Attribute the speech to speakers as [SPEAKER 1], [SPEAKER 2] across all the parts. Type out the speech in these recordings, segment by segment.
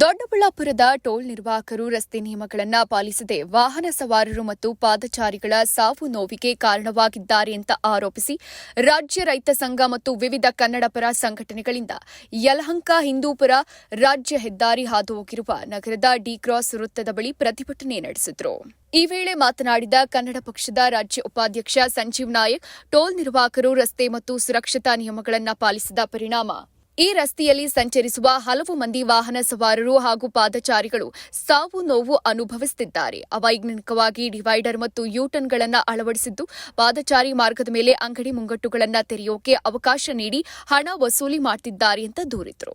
[SPEAKER 1] ದೊಡ್ಡಬಳ್ಳಾಪುರದ ಟೋಲ್ ನಿರ್ವಾಹಕರು ರಸ್ತೆ ನಿಯಮಗಳನ್ನು ಪಾಲಿಸದೆ ವಾಹನ ಸವಾರರು ಮತ್ತು ಪಾದಚಾರಿಗಳ ಸಾವು ನೋವಿಗೆ ಕಾರಣವಾಗಿದ್ದಾರೆ ಅಂತ ಆರೋಪಿಸಿ ರಾಜ್ಯ ರೈತ ಸಂಘ ಮತ್ತು ವಿವಿಧ ಕನ್ನಡಪರ ಸಂಘಟನೆಗಳಿಂದ ಯಲಹಂಕ ಹಿಂದೂಪುರ ರಾಜ್ಯ ಹೆದ್ದಾರಿ ಹಾದು ಹೋಗಿರುವ ನಗರದ ಡಿ ಕ್ರಾಸ್ ವೃತ್ತದ ಬಳಿ ಪ್ರತಿಭಟನೆ ನಡೆಸಿದರು. ಈ ವೇಳೆ ಮಾತನಾಡಿದ ಕನ್ನಡ ಪಕ್ಷದ ರಾಜ್ಯ ಉಪಾಧ್ಯಕ್ಷ ಸಂಜೀವ್ ನಾಯಕ್, ಟೋಲ್ ನಿರ್ವಾಹಕರು ರಸ್ತೆ ಮತ್ತು ಸುರಕ್ಷತಾ ನಿಯಮಗಳನ್ನು ಪಾಲಿಸಿದ ಪರಿಣಾಮ ಈ ರಸ್ತೆಯಲ್ಲಿ ಸಂಚರಿಸುವ ಹಲವು ಮಂದಿ ವಾಹನ ಸವಾರರು ಹಾಗೂ ಪಾದಚಾರಿಗಳು ಸಾವು ನೋವು ಅನುಭವಿಸುತ್ತಿದ್ದಾರೆ. ಅವೈಜ್ಞಾನಿಕವಾಗಿ ಡಿವೈಡರ್ ಮತ್ತು ಯೂಟರ್ನ್ಗಳನ್ನು ಅಳವಡಿಸಿದ್ದು, ಪಾದಚಾರಿ ಮಾರ್ಗದ ಮೇಲೆ ಅಂಗಡಿ ಮುಂಗಟ್ಟುಗಳನ್ನು ತೆರೆಯೋಕೆ ಅವಕಾಶ ನೀಡಿ ಹಣ ವಸೂಲಿ ಮಾಡುತ್ತಿದ್ದಾರೆ ಅಂತ ದೂರಿದ್ರು.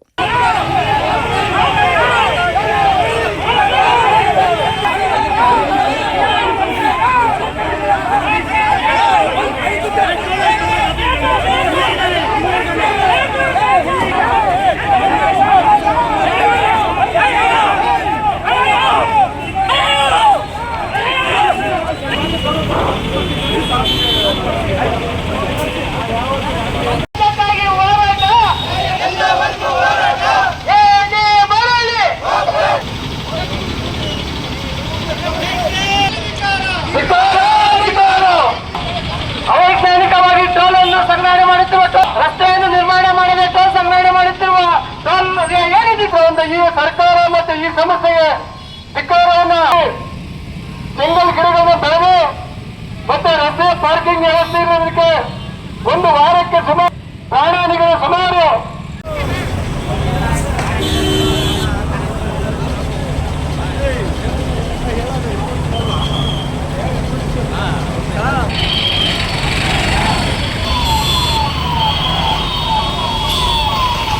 [SPEAKER 2] ಈ ಸರ್ಕಾರ ಮತ್ತೆ ಈ ಸಮಸ್ಯೆಗೆ ಧಿಕ್ಕಾರವನ್ನು ಜಂಗಲ್ ಗಿಡಗಳನ್ನು ಬೆಳೆದು ಮತ್ತೆ ರಸ್ತೆ ಪಾರ್ಕಿಂಗ್ ವ್ಯವಸ್ಥೆ ಇರೋದಕ್ಕೆ ಒಂದು ವಾರಕ್ಕೆ ಸುಮಾರು